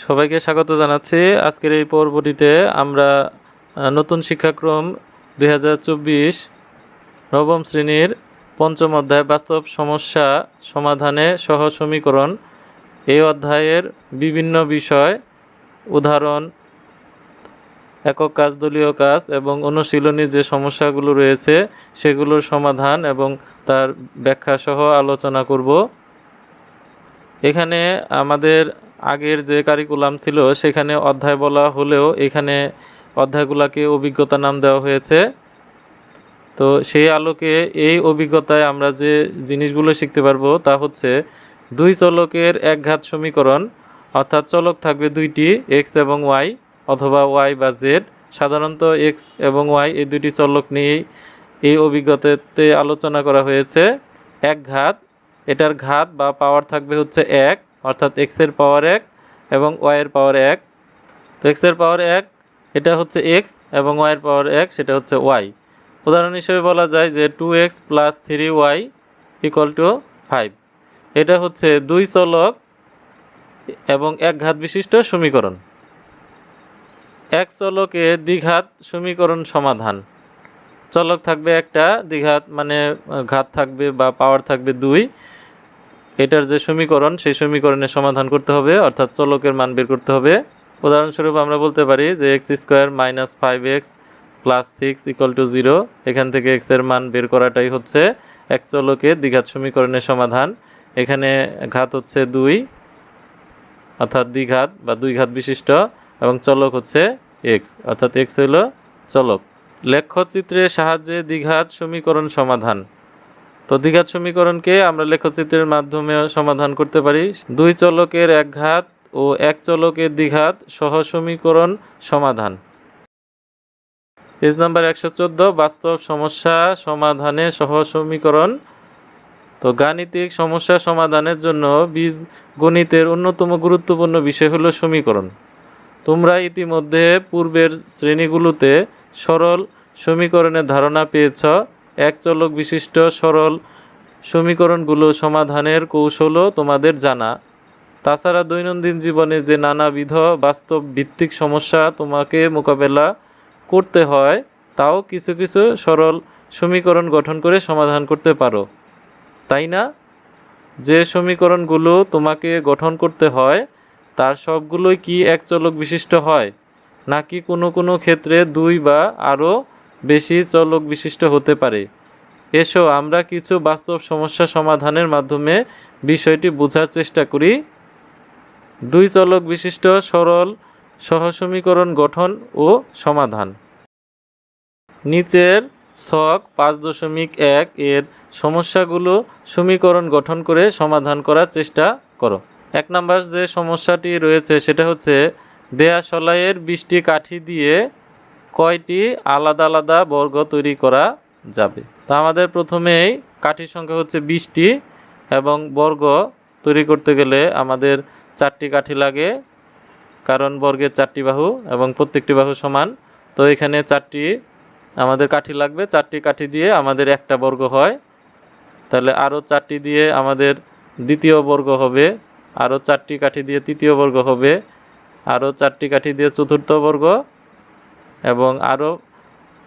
সবাইকে স্বাগত জানাচ্ছি। আজকের এই পর্বটিতে আমরা নতুন শিক্ষাক্রম দু হাজার চব্বিশ নবম শ্রেণির পঞ্চম অধ্যায় বাস্তব সমস্যা সমাধানে সহ সমীকরণ এই অধ্যায়ের বিভিন্ন বিষয়, উদাহরণ, একক কাজ, দলীয় কাজ এবং অনুশীলনী যে সমস্যাগুলো রয়েছে সেগুলোর সমাধান এবং তার ব্যাখ্যা সহ আলোচনা করব। এখানে আমাদের আগের যে কারিকুলাম ছিল, সেখানে অধ্যায় বলা হলেও এখানে অধ্যায়গুলোকে অভিজ্ঞতা নাম দেওয়া হয়েছে। তো সেই আলোকে এই অভিজ্ঞতায় আমরা যে জিনিসগুলো শিখতে পারব তা হচ্ছে দুই চলকের একঘাত সমীকরণ, অর্থাৎ চলক থাকবে দুইটি এক্স এবং ওয়াই অথবা ওয়াই বা জেড সাধারণত এক্স এবং ওয়াই এই দুইটি চলক নিয়েই এই অভিজ্ঞতাতে আলোচনা করা হয়েছে। এক ঘাত এটার ঘাত বা পাওয়ার থাকবে হচ্ছে এক। অর্থাৎ এক্সের পাওয়ার এক এবং ওয়াইয়ের পাওয়ার এক। তো এক্সের পাওয়ার এক, এটা হচ্ছে এক্স এবং ওয়াইয়ের পাওয়ার এক, সেটা হচ্ছে ওয়াই উদাহরণ হিসেবে বলা যায় যে two x plus three y equal to five এটা হচ্ছে দুই চলক এবং এক ঘাত বিশিষ্ট সমীকরণ। এক চলকে দ্বিঘাত সমীকরণ সমাধান। চলক থাকবে একটা, দ্বিঘাত মানে ঘাত থাকবে বা পাওয়ার থাকবে দুই। এটার যে সমীকরণ, সেই সমীকরণের সমাধান করতে হবে, অর্থাৎ চলকের মান বের করতে হবে। উদাহরণস্বরূপ আমরা বলতে পারি যে x square minus five x plus six equal to zero. এখান থেকে এক্সের মান বের করাটাই হচ্ছে এক চলকের দ্বিঘাত সমীকরণের সমাধান। এখানে ঘাত হচ্ছে দুই, অর্থাৎ দ্বিঘাত বা দুই ঘাত বিশিষ্ট, এবং চলক হচ্ছে এক্স অর্থাৎ এক্স হইল চলক। লেখ্যচিত্রের সাহায্যে দ্বিঘাত সমীকরণ সমাধান। তো দ্বিঘাত সমীকরণকে আমরা লেখচিত্রের মাধ্যমে সমাধান করতে পারি। দুই চলকের এক ঘাত ও এক চলকের দ্বিঘাত সহ সমীকরণ সমাধান। পেজ নাম্বার একশো চোদ্দ, বাস্তব সমস্যা সমাধানে সহ সমীকরণ। তো গাণিতিক সমস্যা সমাধানের জন্য বীজ গণিতের অন্যতম গুরুত্বপূর্ণ বিষয় হলো সমীকরণ। তোমরা ইতিমধ্যে পূর্বের শ্রেণীগুলোতে সরল সমীকরণের ধারণা পেয়েছ। এক চলক বিশিষ্ট সরল সমীকরণগুলো সমাধানের কৌশলও তোমাদের জানা। তাছাড়া দৈনন্দিন জীবনে যে নানাবিধ বাস্তব ভিত্তিক সমস্যা তোমাকে মোকাবেলা করতে হয়, তাও কিছু কিছু সরল সমীকরণ গঠন করে সমাধান করতে পারো। তাই না? যে সমীকরণগুলো তোমাকে গঠন করতে হয়, তার সবগুলোই কি এক চলক বিশিষ্ট হয়? নাকি কোনো কোনো ক্ষেত্রে দুই বা আরও বেশি চলক বিশিষ্ট হতে পারে। এসো, আমরা কিছু বাস্তব সমস্যা সমাধানের মাধ্যমে বিষয়টি বোঝার চেষ্টা করি। দুই চলক বিশিষ্ট, সরল, সহসমীকরণ গঠন ও সমাধান। নিচের ছক পাঁচ দশমিক এক এর সমস্যাগুলো সমীকরণ গঠন করে সমাধান করার চেষ্টা করো। এক নাম্বার যে সমস্যাটি রয়েছে সেটা হচ্ছে দেয়া সলাইয়ের বিশটি কাঠি দিয়ে কয়টি আলাদা আলাদা বর্গ তৈরি করা যাবে? তা আমাদের প্রথমেই কাঠির সংখ্যা হচ্ছে বিশটি এবং বর্গ তৈরি করতে গেলে আমাদের চারটি কাঠি লাগে, কারণ বর্গের চারটি বাহু এবং প্রত্যেকটি বাহু সমান। তো এখানে চারটি, আমাদের কাঠি লাগবে, চারটি কাঠি দিয়ে আমাদের একটা বর্গ হয়। তাহলে আরও চারটি দিয়ে আমাদের দ্বিতীয় বর্গ হবে, আরও চারটি কাঠি দিয়ে তৃতীয় বর্গ হবে, আরও চারটি কাঠি দিয়ে চতুর্থ বর্গ এবং আরও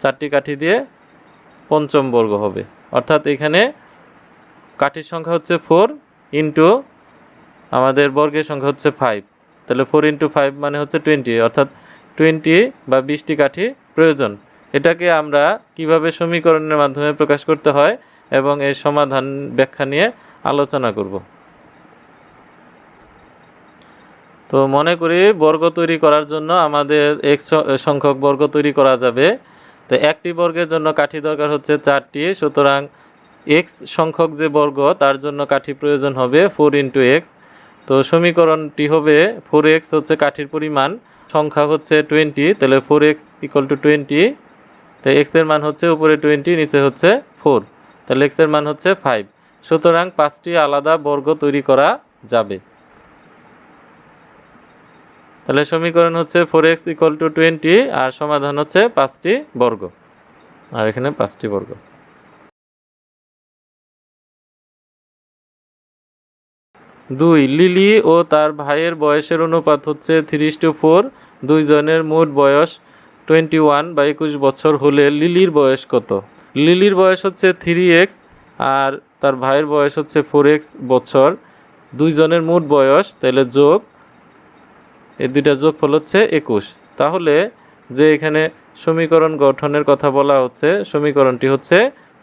চারটি কাঠি দিয়ে পঞ্চম বর্গ হবে। অর্থাৎ এখানে কাঠির সংখ্যা হচ্ছে ফোর ইন্টু আমাদের বর্গের সংখ্যা হচ্ছে ফাইভ তাহলে ফোর ইন্টু ফাইভ মানে হচ্ছে টোয়েন্টি অর্থাৎ টোয়েন্টি বা বিশটি কাঠি প্রয়োজন। এটাকে আমরা কীভাবে সমীকরণের মাধ্যমে প্রকাশ করতে হয় এবং এর সমাধান ব্যাখ্যা নিয়ে আলোচনা করব। তো মনে করি বর্গ তৈরি করার জন্য আমাদের এক সংখ্যক বর্গ তৈরি করা যাবে। তো একটি বর্গের জন্য কাঠি দরকার হচ্ছে চারটি, সুতরাং এক্স সংখ্যক যে বর্গ, তার জন্য কাঠি প্রয়োজন হবে ফোর ইন্টু এক্স তো সমীকরণটি হবে ফোর এক্স হচ্ছে কাঠির পরিমাণ, সংখ্যা হচ্ছে টোয়েন্টি তাহলে four x equal to twenty তো এক্সের মান হচ্ছে উপরে টোয়েন্টি নিচে হচ্ছে ফোর তাহলে এক্সের মান হচ্ছে ফাইভ সুতরাং পাঁচটি আলাদা বর্গ তৈরি করা যাবে। তাহলে সমীকরণ হচ্ছে four x equal to twenty আর সমাধান হচ্ছে পাঁচটি বর্গ। আর এখানে পাঁচটি বর্গ। দুই, লিলি ও তার ভাইয়ের বয়সের অনুপাত হচ্ছে থ্রি টু ফোর দুইজনের মোট বয়স টোয়েন্টি ওয়ান বা একুশ বছর হলে লিলির বয়স কত? লিলির বয়স হচ্ছে থ্রি এক্স আর তার ভাইয়ের বয়স হচ্ছে ফোর এক্স বছর। দুইজনের মোট বয়স, তাহলে যোগ এই দুইটা যোগফল হচ্ছে একুশ। তাহলে যে এখানে সমীকরণ গঠনের কথা বলা হচ্ছে, সমীকরণটি হচ্ছে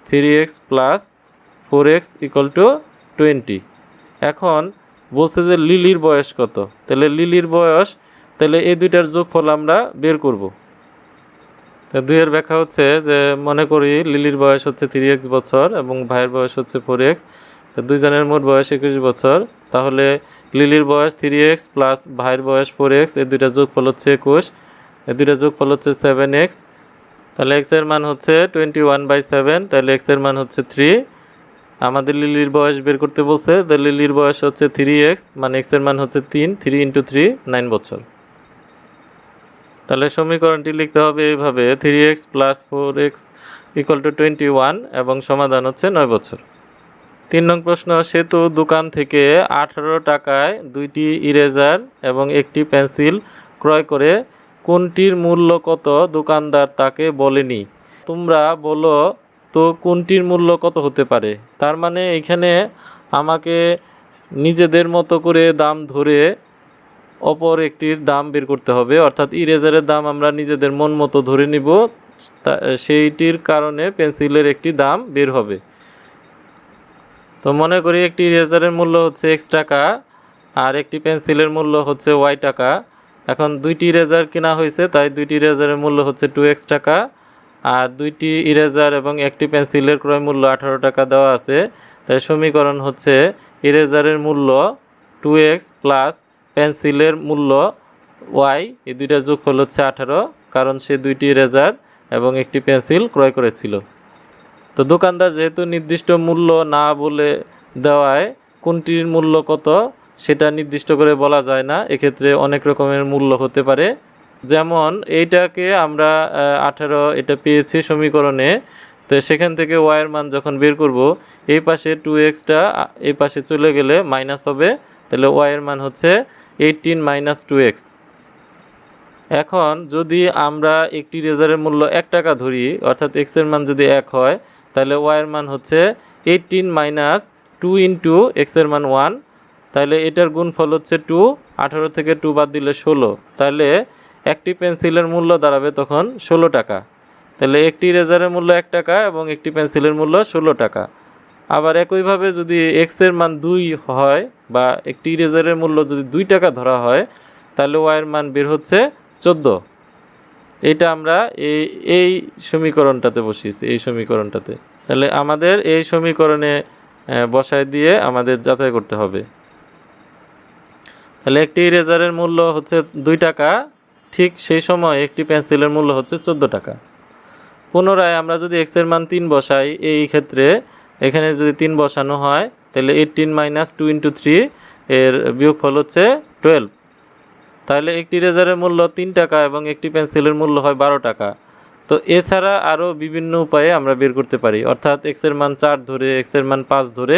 three x plus four x equal to twenty এখন বলছে যে লিলির বয়স কত? তাহলে লিলির বয়স, তাহলে এই দুইটার যোগফল আমরা বের করব। দুইয়ের ব্যাখ্যা হচ্ছে যে মনে করি লিলির বয়স হচ্ছে থ্রি এক্স বছর এবং ভাইয়ের বয়স হচ্ছে ফোর এক্স তো দুইজনের মোট বয়স একুশ বছর। তাহলে লিলির বয়স থ্রি এক্স প্লাস ভাইয়ের বয়স ফোর এক্স এই দুইটা যোগফল হচ্ছে একুশ এই দুইটা যোগফল হচ্ছে সেভেন এক্স তাহলে এক্সের মান হচ্ছে টোয়েন্টি ওয়ান বাই সেভেন তাহলে এক্সের মান হচ্ছে থ্রি আমাদের লিলির বয়স বের করতে বলছে, তো লিলির বয়স হচ্ছে থ্রি এক্স মানে এক্সের মান হচ্ছে তিন থ্রি ইন্টু থ্রি নাইন বছর। তাহলে সমীকরণটি লিখতে হবে এইভাবে three x plus four x equal to twenty one এবং সমাধান হচ্ছে নয় বছর। তিন নং প্রশ্ন, সেতু দোকান থেকে আঠারো টাকায় দুইটি ইরেজার এবং একটি পেন্সিল ক্রয় করে কোনটির মূল্য কত? দোকানদার তাকে বলেনি। তোমরা বলো, তো কোনটির মূল্য কত হতে পারে? তার মানে এখানে আমাকে নিজেদের মতো করে দাম ধরে অপর একটির দাম বের করতে হবে। অর্থাৎ ইরেজারের দাম আমরা নিজেদের মন মতো ধরে নিব সেইটির কারণে পেন্সিলের একটি দাম বের হবে। তো মনে করি একটি ইরেজারের মূল্য হচ্ছে এক্স টাকা, আর একটি পেন্সিলের মূল্য হচ্ছে ওয়াই টাকা। এখন দুইটি ইরেজার কেনা হয়েছে, তাই দুইটি ইরেজারের মূল্য হচ্ছে টু এক্স টাকা, আর দুইটি ইরেজার এবং একটি পেন্সিলের ক্রয় মূল্য আঠারো টাকা দেওয়া আছে। তাই সমীকরণ হচ্ছে ইরেজারের মূল্য টু এক্স প্লাস পেন্সিলের মূল্য ওয়াই এই দুইটা যোগফল হচ্ছে আঠারো, কারণ সে দুইটি ইরেজার এবং একটি পেন্সিল ক্রয় করেছিল। তো দোকানদার যেহেতু নির্দিষ্ট মূল্য না বলে দেওয়ায় কোনটির মূল্য কত সেটা নির্দিষ্ট করে বলা যায় না। এক্ষেত্রে অনেক রকমের মূল্য হতে পারে। যেমন এইটাকে আমরা আঠারো এটা পেয়েছি সমীকরণে। তো সেখান থেকে ওয়াইয়ের মান যখন বের করব, এই পাশে টু এক্সটা এই পাশে চলে গেলে মাইনাস হবে। তাহলে ওয়াইয়ের মান হচ্ছে এইটিন মাইনাস টু এক্স এখন যদি আমরা একটি রেজারের মূল্য এক টাকা ধরি, অর্থাৎ এক্সের মান যদি এক হয় তাহলে ওয়াইয়ের মান হচ্ছে এইটিন মাইনাস টু ইন্টু এক্সের মান ওয়ান তাহলে এটার গুণফল হচ্ছে টু আঠারো থেকে টু বাদ দিলে ষোলো, তাহলে একটি পেন্সিলের মূল্য দাঁড়াবে তখন ষোলো টাকা। তাহলে একটি রেজারের মূল্য এক টাকা এবং একটি পেন্সিলের মূল্য ষোলো টাকা। আবার একইভাবে যদি এক্সের মান দুই হয় বা একটি রেজারের মূল্য যদি দুই টাকা ধরা হয়, তাহলে ওয়াইয়ের মান বের হচ্ছে চোদ্দ। এইটা আমরা এই এই সমীকরণটাতে বসিয়েছি, এই সমীকরণটাতে। তাহলে আমাদের এই সমীকরণে বসায় দিয়ে আমাদের যাচাই করতে হবে। তাহলে একটি ইরেজারের মূল্য হচ্ছে দুই টাকা, ঠিক সেই সময় একটি পেন্সিলের মূল্য হচ্ছে চোদ্দ টাকা। পুনরায় আমরা যদি এক্সের মান তিন বসাই, এই ক্ষেত্রে এখানে যদি তিন বসানো হয়, তাহলে eighteen minus two into three এর বিয়োগফল হচ্ছে টুয়েলভ তাহলে একটি রেজারের মূল্য তিন টাকা এবং একটি পেন্সিলের মূল্য হয় বারো টাকা। তো এছাড়া আরও বিভিন্ন উপায়ে আমরা বের করতে পারি। অর্থাৎ এক্সের মান চার ধরে, এক্সের মান পাঁচ ধরে।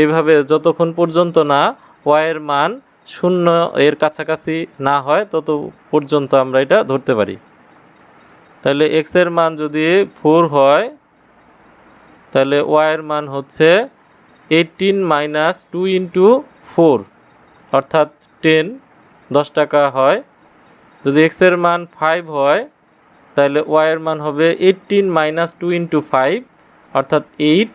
এইভাবে যতক্ষণ পর্যন্ত না ওয়াইয়ের মান শূন্য এর কাছাকাছি না হয়, তত পর্যন্ত আমরা এটা ধরতে পারি। তাহলে এক্সের মান যদি ফোর হয়, তাহলে ওয়াইয়ের মান হচ্ছে eighteen minus two into four, অর্থাৎ টেন দশ টাকা হয় যদি এক্সের মান ফাইভ হয় তাহলে ওয়াইয়ের মান হবে eighteen minus two into five অর্থাৎ এইট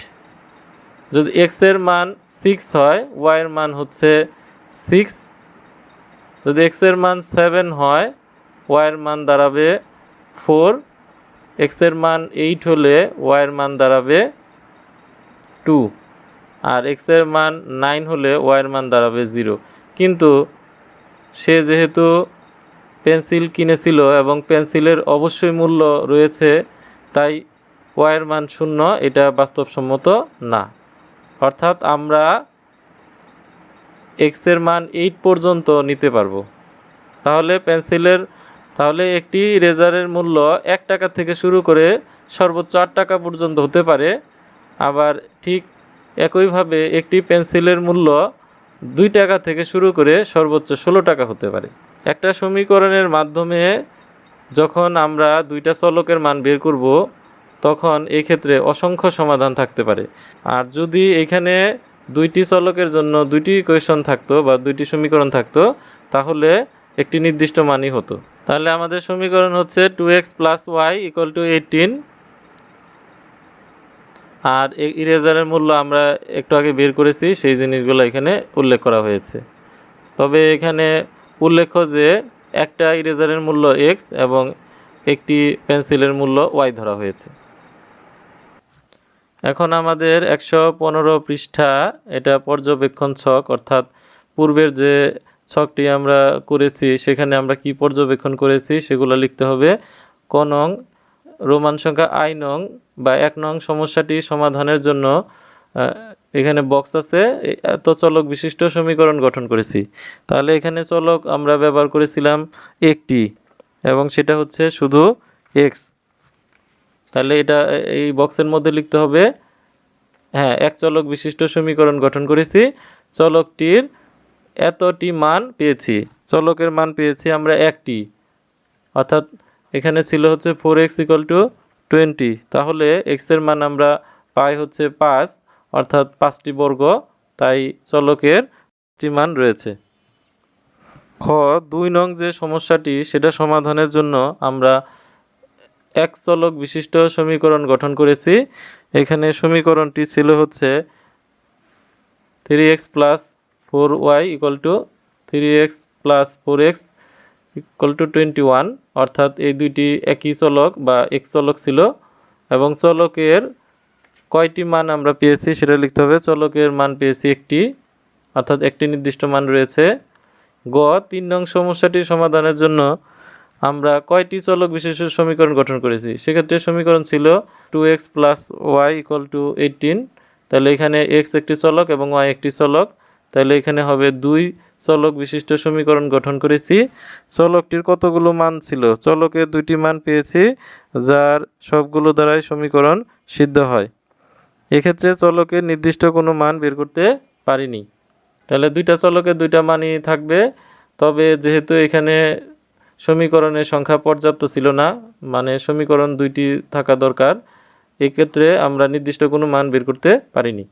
যদি এক্সের মান সিক্স হয় ওয়াইয়ের মান হচ্ছে সিক্স যদি এক্সের মান সেভেন হয় ওয়াইয়ের মান দাঁড়াবে ফোর এক্সের মান এইট হলে ওয়াইয়ের মান দাঁড়াবে টু আর এক্সের মান নাইন হলে ওয়াইয়ের মান দাঁড়াবে জিরো কিন্তু সে যেহেতু পেন্সিল কিনেছিল এবং পেন্সিলের অবশ্যই মূল্য রয়েছে, তাই ওয়াইয়ের মান শূন্য, এটা বাস্তবসম্মত না। অর্থাৎ আমরা এক্সের মান এইট পর্যন্ত নিতে পারব। তাহলে পেন্সিলের, তাহলে একটি রেজারের মূল্য এক টাকা থেকে শুরু করে সর্বোচ্চ আট টাকা পর্যন্ত হতে পারে। আবার ঠিক একইভাবে একটি পেন্সিলের মূল্য দুই টাকা থেকে শুরু করে সর্বোচ্চ ষোলো টাকা হতে পারে। একটা সমীকরণের মাধ্যমে যখন আমরা দুইটা চলকের মান বের করব, তখন এই ক্ষেত্রে অসংখ্য সমাধান থাকতে পারে। আর যদি এখানে দুইটি চলকের জন্য দুইটি কোয়েশন থাকতো বা দুইটি সমীকরণ থাকতো, তাহলে একটি নির্দিষ্ট মানই হতো। তাহলে আমাদের সমীকরণ হচ্ছে two x plus y equal to eighteen আর ইরেজারের মূল্য আমরা একটু আগে বের করেছি, সেই জিনিসগুলো এখানে উল্লেখ করা হয়েছে। তবে এখানে উল্লেখ্য যে একটা ইরেজারের মূল্য এক্স এবং একটি পেন্সিলের মূল্য ওয়াই ধরা হয়েছে। এখন আমাদের একশো পনেরো পৃষ্ঠা, এটা পর্যবেক্ষণ ছক, অর্থাৎ পূর্বের যে ছকটি আমরা করেছি, সেখানে আমরা কি পর্যবেক্ষণ করেছি সেগুলো লিখতে হবে। ক নং রোমান সংখ্যা আই নং বা এক নং সমস্যাটি সমাধানের জন্য এখানে বক্স আছে। এত চলক বিশিষ্ট সমীকরণ গঠন করেছি। তাহলে এখানে চলক আমরা ব্যবহার করেছিলাম একটি, এবং সেটা হচ্ছে শুধু এক্স তাহলে এটা, এই বক্সের মধ্যে লিখতে হবে হ্যাঁ এক চলক বিশিষ্ট সমীকরণ গঠন করেছি। চলকটির এতটি মান পেয়েছি। চলকের মান পেয়েছি আমরা একটি, অর্থাৎ এখানে ছিল হচ্ছে four x equal to twenty তাহলে এক্সের মান আমরা পাই হচ্ছে পাঁচ, অর্থাৎ পাঁচটি বর্গ, তাই চলকের মান রয়েছে। খ, দুই নং যে সমস্যাটি, সেটা সমাধানের জন্য আমরা এক চলক বিশিষ্ট সমীকরণ গঠন করেছি। এখানে সমীকরণটি ছিল হচ্ছে three x plus four y equal to three x plus four x equal to twenty one অর্থাৎ এই দুইটি একই চলক বা এক চলক ছিল, এবং চলকের কয়টি মান আমরা পেয়েছি সেটা লিখতে হবে। চলকের মান পেয়েছি একটি, অর্থাৎ একটি নির্দিষ্ট মান রয়েছে। গ, তিন নং সমস্যাটি সমাধানের জন্য আমরা কয়টি চলক বিশেষ সমীকরণ গঠন করেছি? সেক্ষেত্রে সমীকরণ ছিল two x plus y equal to eighteen তাহলে এখানে এক্স একটি চলক এবং ওয়াই একটি চলক, তাহলে এখানে হবে দুই চলক বিশিষ্ট সমীকরণ গঠন করেছি। চলকটির কতগুলো মান ছিল? চলকের দুইটি মান পেয়েছি, যার সবগুলো দ্বারাই সমীকরণ সিদ্ধ হয়। এক্ষেত্রে চলকের নির্দিষ্ট কোনো মান বের করতে পারিনি। তাহলে দুইটা চলকের দুইটা মানই থাকবে। তবে যেহেতু এখানে সমীকরণের সংখ্যা পর্যাপ্ত ছিল না মানে সমীকরণ দুইটি থাকা দরকার, এক্ষেত্রে আমরা নির্দিষ্ট কোনো মান বের করতে পারিনি।